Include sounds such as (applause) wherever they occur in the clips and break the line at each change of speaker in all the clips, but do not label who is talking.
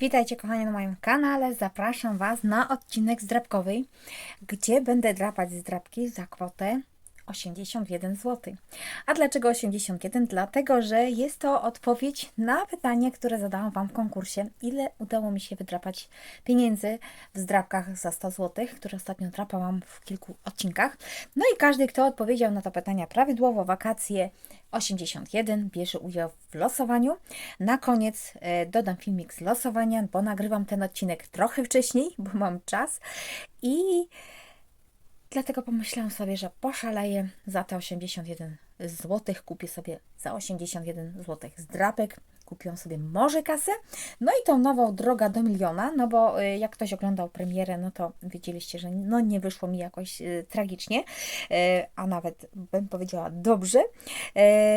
Witajcie kochani na moim kanale. Zapraszam Was na odcinek zdrabkowy, gdzie będę drapać zdrabki za kwotę 81 zł. A dlaczego 81? Dlatego, że jest to odpowiedź na pytanie, które zadałam Wam w konkursie. Ile udało mi się wydrapać pieniędzy w zdrabkach za 100 zł, które ostatnio drapałam w kilku odcinkach. No i każdy, kto odpowiedział na to pytania prawidłowo, wakacje 81 bierze udział w losowaniu. Na koniec e, dodam filmik z losowania, bo nagrywam ten odcinek trochę wcześniej, bo mam czas i dlatego pomyślałam sobie, że poszaleję za te 81 zł, kupię sobie za 81 zł zdrapek, kupiłam sobie może kasę, no i tą nową Droga do Miliona, no bo y, jak ktoś oglądał premierę, no to wiedzieliście, że no nie wyszło mi jakoś y, tragicznie, y, a nawet bym powiedziała dobrze,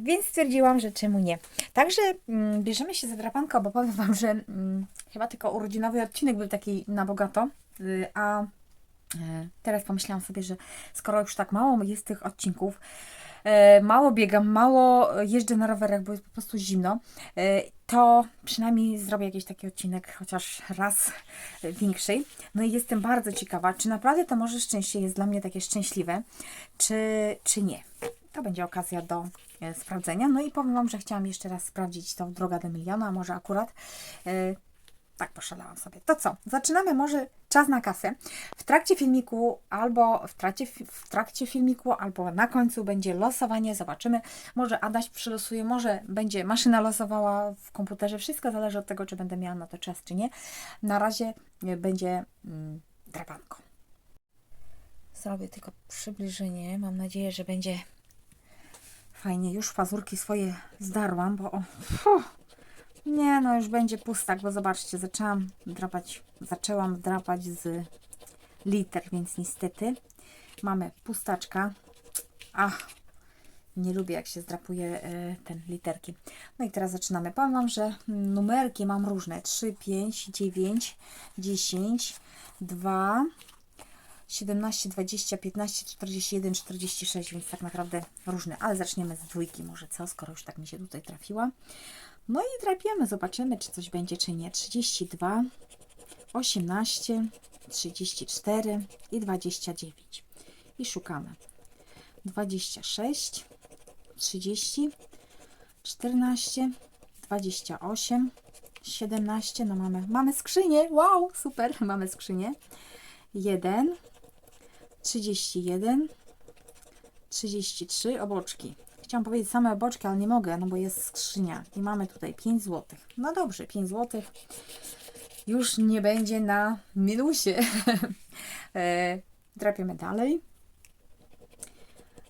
więc stwierdziłam, że czemu nie. Także mm, bierzemy się za drapankę, bo powiem Wam, że mm, chyba tylko urodzinowy odcinek był taki na bogato, a Teraz pomyślałam sobie, że skoro już tak mało jest tych odcinków, e, mało biegam, mało jeżdżę na rowerach, bo jest po prostu zimno, e, to przynajmniej zrobię jakiś taki odcinek, chociaż raz większy. No i jestem bardzo ciekawa, czy naprawdę to może szczęście jest dla mnie takie szczęśliwe, czy, czy nie. To będzie okazja do e, sprawdzenia. No i powiem Wam, że chciałam jeszcze raz sprawdzić tą drogę do miliona, a może akurat e, tak poszalałam sobie. To co? Zaczynamy może czas na kasę. W trakcie filmiku albo w trakcie, w trakcie filmiku, albo na końcu będzie losowanie. Zobaczymy. Może Adaś przylosuje, może będzie maszyna losowała w komputerze. Wszystko zależy od tego, czy będę miała na to czas, czy nie. Na razie e, będzie mm. Zrobię tylko przybliżenie. Mam nadzieję, że będzie fajnie. Już fazurki swoje zdarłam, bo o, fuh, nie, no już będzie pustak, bo zobaczcie, zaczęłam drapać, zaczęłam drapać z liter, więc niestety mamy pustaczka. Ach, nie lubię jak się zdrapuje e, ten literki. No i teraz zaczynamy. Powiem Wam, że numerki mam różne. 3, 5, 9, 10, 2, 17, 20, 15, 41, 46, więc tak naprawdę różne. Ale zaczniemy z dwójki może co, skoro już tak mi się tutaj trafiła. No i drapiemy, zobaczymy, czy coś będzie, czy nie. 32, 18, 34 i 29. I szukamy. 26, 30, 14, 28, 17. No mamy, mamy skrzynię. Wow, super, (laughs) mamy skrzynię. 1, 31, 33 oboczki. Chciałam powiedzieć same oboczki, ale nie mogę, no bo jest skrzynia. I mamy tutaj 5 zł. No dobrze, 5 zł już nie będzie na minusie. (laughs) e, drapiemy dalej.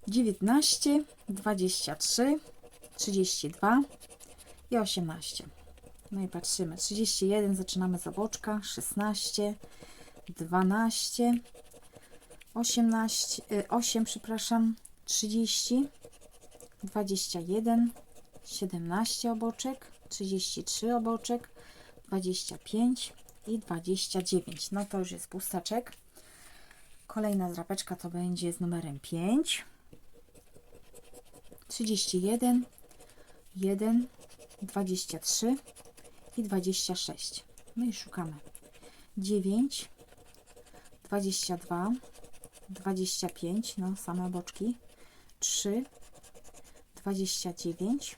19, 23, 32 i 18. No i patrzymy. 31 zaczynamy z oboczka, 16, 12, 18, 8, przepraszam, 30, 21, 17 oboczek, 33 oboczek, 25 i 29. No to już jest pustaczek. Kolejna zrapeczka to będzie z numerem 5, 31, 1, 23 i 26. No i szukamy. 9, 22, 25, no same boczki, 3, 29,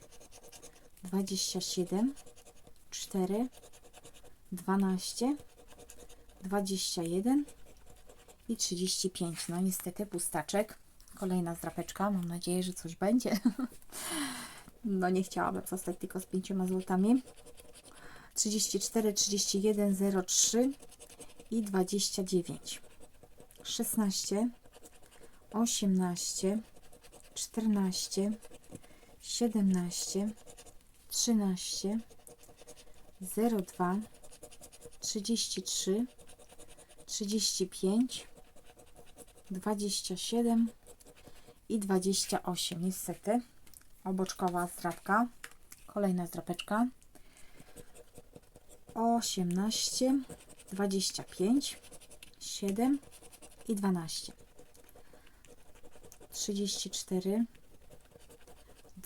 27, 4, 12, 21 i 35. No niestety pustaczek. Kolejna zdrapeczka. Mam nadzieję, że coś będzie. (laughs) No nie chciałabym zostać tylko z pięcioma złotami. 34, 31, 03 i 29. 16, 18, 14, 17, 13, 02, 33, 35, 27 i 28. Niestety oboczkowa zdrapka. Kolejna zdrapeczka. 18, 25, 7 i 12. 34,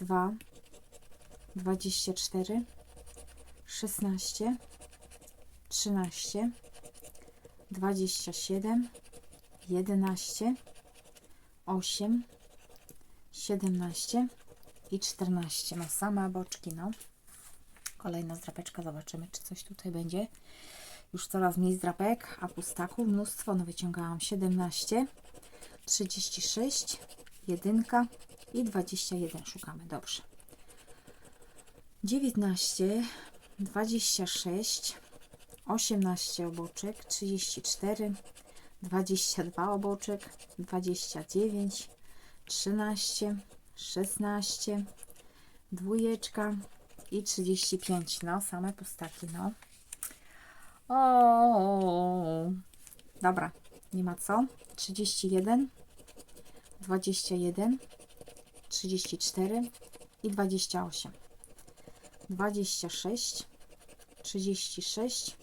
2, 24, 16, 13, 27, 11, 8, 17 i 14. No same boczki, no. Kolejna zdrapeczka, zobaczymy, czy coś tutaj będzie. Już coraz mniej zdrapek, a pustaków mnóstwo. No wyciągałam 17, 36, 1 i 21. Szukamy, dobrze. 19, 26, 18 oboczek, 34, 22 oboczek, 29, 13, 16, dwójeczka i 35. No, same pustaki, no. O, dobra, nie ma co. 31, 21, 34 i 28. 26, 36.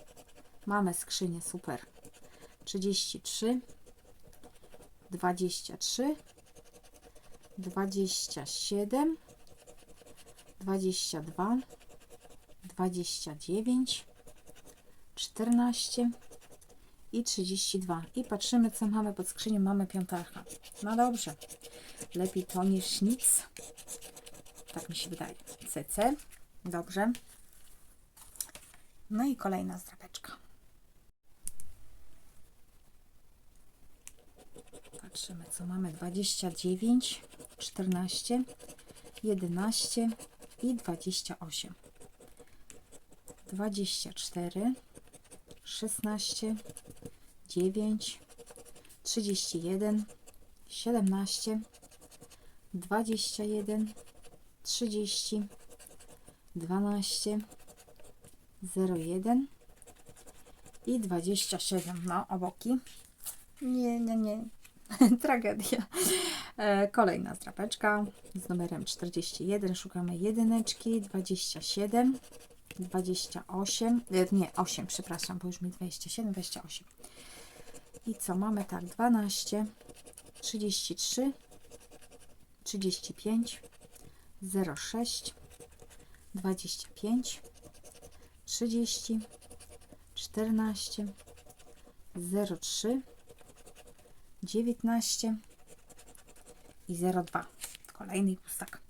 Mamy skrzynię, super. 33, 23, 27, 22, 29, 14 i 32. I patrzymy, co mamy pod skrzynią. Mamy piątarka. No dobrze. Lepiej to niż nic. Tak mi się wydaje. CC. Dobrze. No i kolejna zdrapeczka. Patrzymy, co mamy. 29, 14, 11 i 28. 24, 16, 9, 31, 17, 21, 30, 12, 01 i 27. No, oboki. Nie, nie, nie. (laughs) Tragedia. E, kolejna strapeczka z numerem 41. Szukamy jedyneczki. 27, 28, e, nie, 8, przepraszam, bo już mi 27, 28. I co mamy? Tak, 12, 33, 35, 06, 25, 30, 14, 03, 19 i 02. Kolejny pustak.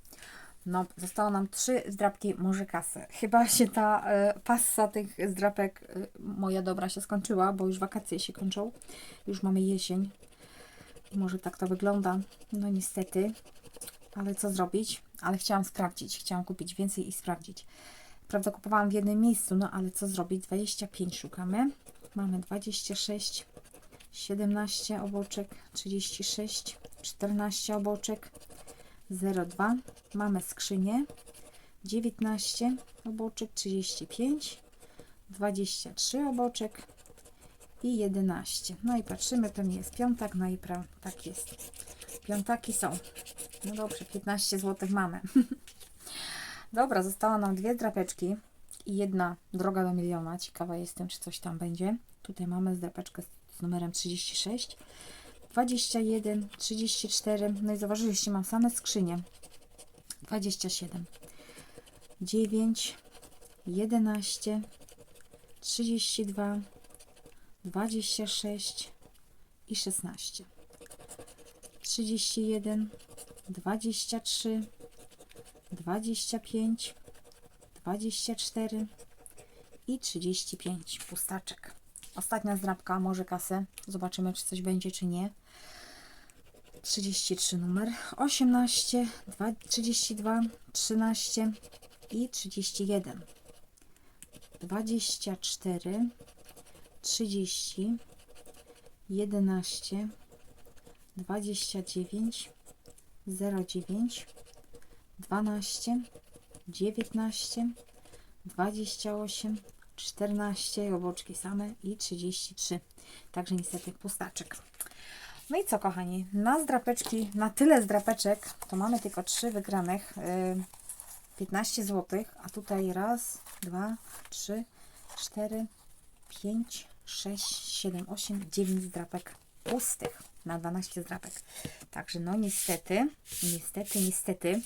No, zostało nam trzy zdrapki może kasy. Chyba się ta y, passa tych zdrapek y, moja dobra się skończyła, bo już wakacje się kończą. Już mamy jesień. Może tak to wygląda. No niestety. Ale co zrobić? Ale chciałam sprawdzić. Chciałam kupić więcej i sprawdzić. Prawda kupowałam w jednym miejscu, no ale co zrobić? 25 szukamy. Mamy 26, 17 oboczek, 36, 14 oboczek, 02. Mamy skrzynię. 19 oboczek, 35, 23 oboczek i 11. No i patrzymy, to nie jest piątak, no i pra, tak jest. Piątaki są. No dobrze, 15 zł mamy. (laughs) Dobra, została nam dwie drapeczki i jedna droga do miliona. Ciekawa jestem, czy coś tam będzie. Tutaj mamy drapeczkę z numerem 36, 21, 34. No i zauważyliście, mam same skrzynie. 27, 9, 11, 32, 26 i 16. 31, 23, 25, 24 i 35 pustaczek. Ostatnia zdrabka, może kasę. Zobaczymy, czy coś będzie, czy nie. 33 numer, 18, 2, 32, 13 i 31. 24, 30, 11, 29, 09, 12, 19, 28, 14, oboczki same i 33. Także niestety pustaczek. No i co, kochani? Na zdrapeczki, na tyle zdrapeczek, to mamy tylko 3 wygranych. Yy, 15 zł, a tutaj raz, dwa, trzy, cztery, pięć, sześć, siedem, osiem, dziewięć zdrapek pustych na 12 zdrapek. Także no niestety, niestety, niestety,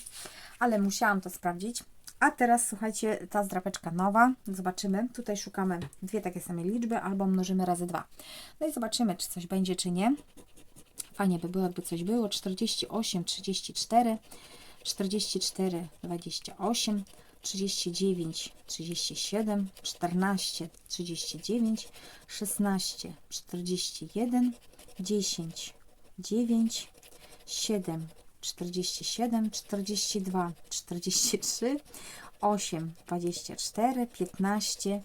ale musiałam to sprawdzić. A teraz słuchajcie, ta zdrapeczka nowa. Zobaczymy. Tutaj szukamy dwie takie same liczby albo mnożymy razy dwa. No i zobaczymy, czy coś będzie, czy nie. Fajnie by było, jakby coś było. 48, 34, 44, 28, 39, 37, 14, 39, 16, 41, 10, 9, 7, 47, 42, 43, 8, 24, 15,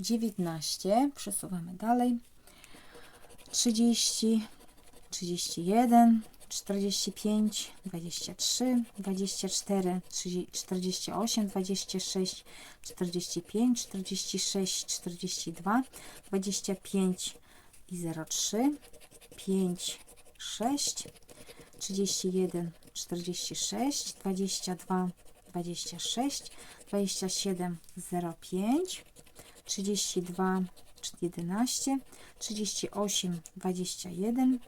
19. Przesuwamy dalej. 30, 31, 45, 23, 24, 30, 48, 26, 45, 46, 42, 25 i 03, 5, 6, 31, 46, 22, 26, 27, 05, 32, 11, 38, 21,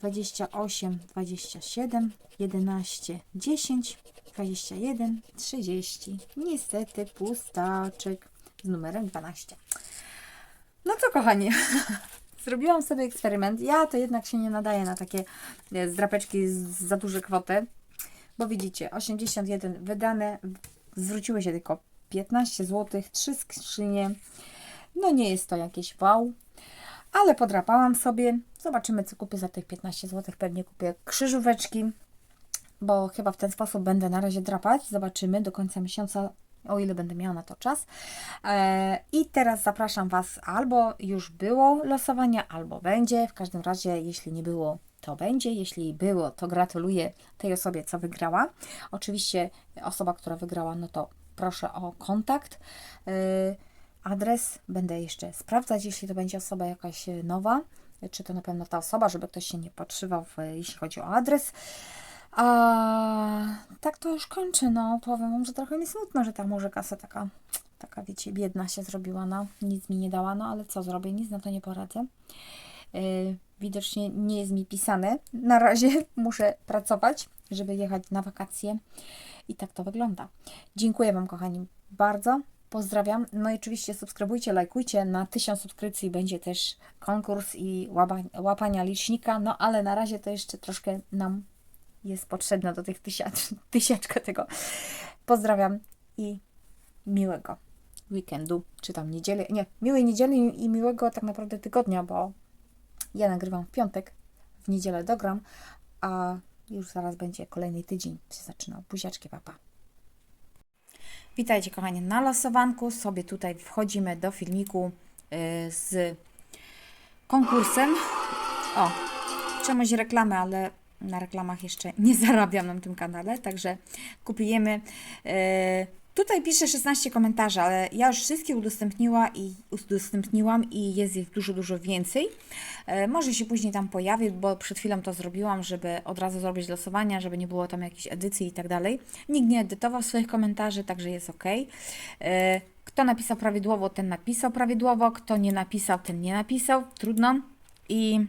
28, 27, 11, 10, 21, 30. Niestety pustaczek z numerem 12. No co kochani, (laughs) zrobiłam sobie eksperyment. Ja to jednak się nie nadaję na takie zdrapeczki za duże kwoty, bo widzicie, 81 wydane, zwróciły się tylko 15 zł, 3 skrzynie. No nie jest to jakieś wow, ale podrapałam sobie. Zobaczymy, co kupię za tych 15 zł. Pewnie kupię krzyżóweczki, bo chyba w ten sposób będę na razie drapać. Zobaczymy do końca miesiąca, o ile będę miała na to czas. E, I teraz zapraszam Was, albo już było losowanie, albo będzie. W każdym razie, jeśli nie było, to będzie. Jeśli było, to gratuluję tej osobie, co wygrała. Oczywiście osoba, która wygrała, no to proszę o kontakt. E, adres będę jeszcze sprawdzać, jeśli to będzie osoba jakaś nowa, czy to na pewno ta osoba, żeby ktoś się nie podszywał, jeśli chodzi o adres. A tak to już kończę, no powiem wam, że trochę mi smutno, że ta może kasa taka, taka wiecie, biedna się zrobiła, no nic mi nie dała, no ale co zrobię, nic na to nie poradzę. Yy, widocznie nie jest mi pisane, na razie (laughs) muszę pracować, żeby jechać na wakacje i tak to wygląda. Dziękuję Wam kochani bardzo. Pozdrawiam. No i oczywiście subskrybujcie, lajkujcie. Na 1000 subskrypcji będzie też konkurs i łapa- łapania licznika. No ale na razie to jeszcze troszkę nam jest potrzebne do tych tysiacz, (laughs) tysiaczka tego. Pozdrawiam i miłego weekendu, czy tam niedzieli. Nie, miłej niedzieli i miłego tak naprawdę tygodnia, bo ja nagrywam w piątek, w niedzielę dogram, a już zaraz będzie kolejny tydzień się zaczynał. Buziaczki, papa. Witajcie kochani na losowanku. Sobie tutaj wchodzimy do filmiku y, z konkursem. O, czemuś reklamy, ale na reklamach jeszcze nie (laughs) zarabiam na tym kanale, także kupujemy. y, Tutaj piszę 16 komentarzy, ale ja już wszystkie udostępniła i udostępniłam i jest ich dużo, dużo więcej. E, Może się później tam pojawi, bo przed chwilą to zrobiłam, żeby od razu zrobić losowania, żeby nie było tam jakiejś edycji i tak dalej. Nikt nie edytował swoich komentarzy, także jest ok. E, Kto napisał prawidłowo, ten napisał prawidłowo, kto nie napisał, ten nie napisał. Trudno. I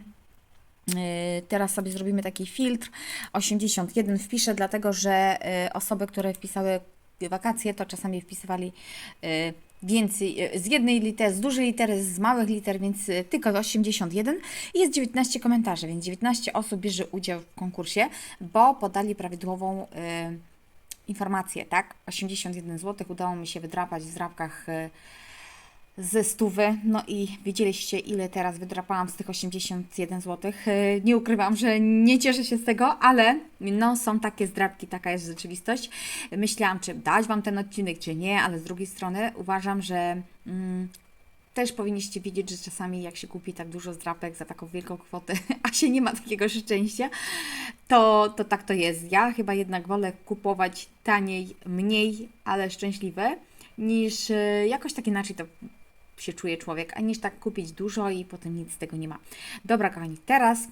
Teraz sobie zrobimy taki filtr. 81 wpiszę, dlatego że yy, osoby, które wpisały wakacje, to czasami wpisywali yy, więcej, z jednej litery, z dużej litery, z małych liter, więc tylko 81 i jest 19 komentarzy, więc 19 osób bierze udział w konkursie, bo podali prawidłową informację, tak? 81 zł udało mi się wydrapać w zdrapkach yy, ze stówy. No i wiedzieliście, ile teraz wydrapałam z tych 81 zł. Yy, Nie ukrywam, że nie cieszę się z tego, ale no są takie zdrapki, taka jest rzeczywistość. Myślałam, czy dać Wam ten odcinek, czy nie, ale z drugiej strony uważam, że mm, też powinniście wiedzieć, że czasami jak się kupi tak dużo zdrapek za taką wielką kwotę, (laughs) a się nie ma takiego szczęścia, to, to tak to jest. Ja chyba jednak wolę kupować taniej, mniej, ale szczęśliwe, niż e, jakoś tak inaczej to się czuje człowiek, a niż tak kupić dużo i potem nic z tego nie ma. Dobra, kochani, teraz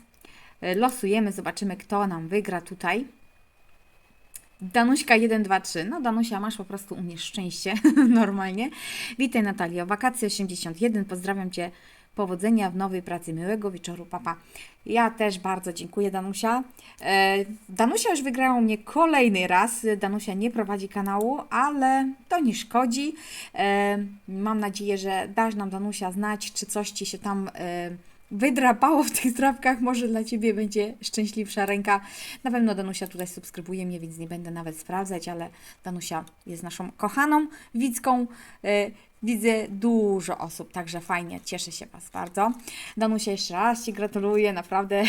e, losujemy, zobaczymy, kto nam wygra tutaj. Danuśka 1, 2, 3. No Danusia, masz po prostu u mnie szczęście, (laughs) normalnie. Witaj Natalio, wakacje 81, pozdrawiam Cię Powodzenia w nowej pracy, miłego wieczoru, papa. Ja też bardzo dziękuję, Danusia. E, Danusia już wygrała u mnie kolejny raz. Danusia nie prowadzi kanału, ale to nie szkodzi. E, mam nadzieję, że dasz nam, Danusia, znać, czy coś Ci się tam e, wydrapało w tych zdrapkach. Może dla Ciebie będzie szczęśliwsza ręka. Na pewno Danusia tutaj subskrybuje mnie, więc nie będę nawet sprawdzać, ale Danusia jest naszą kochaną widzką. E, Widzę dużo osób, także fajnie, cieszę się Was bardzo. Danusia, jeszcze raz Ci gratuluję, naprawdę.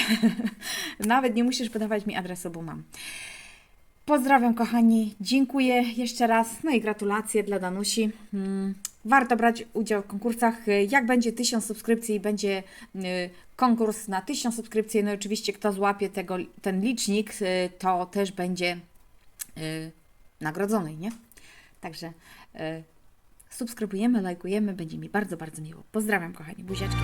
(laughs) Nawet nie musisz podawać mi adresu, bo mam. Pozdrawiam, kochani, dziękuję jeszcze raz, no i gratulacje dla Danusi. Mm, Warto brać udział w konkursach. Jak będzie 1000 subskrypcji, będzie y, konkurs na 1000 subskrypcji. No i oczywiście, kto złapie tego, ten licznik, y, to też będzie y, nagrodzony, nie? Także subskrybujemy, lajkujemy, będzie mi bardzo, bardzo miło. Pozdrawiam, kochani, buziaczki.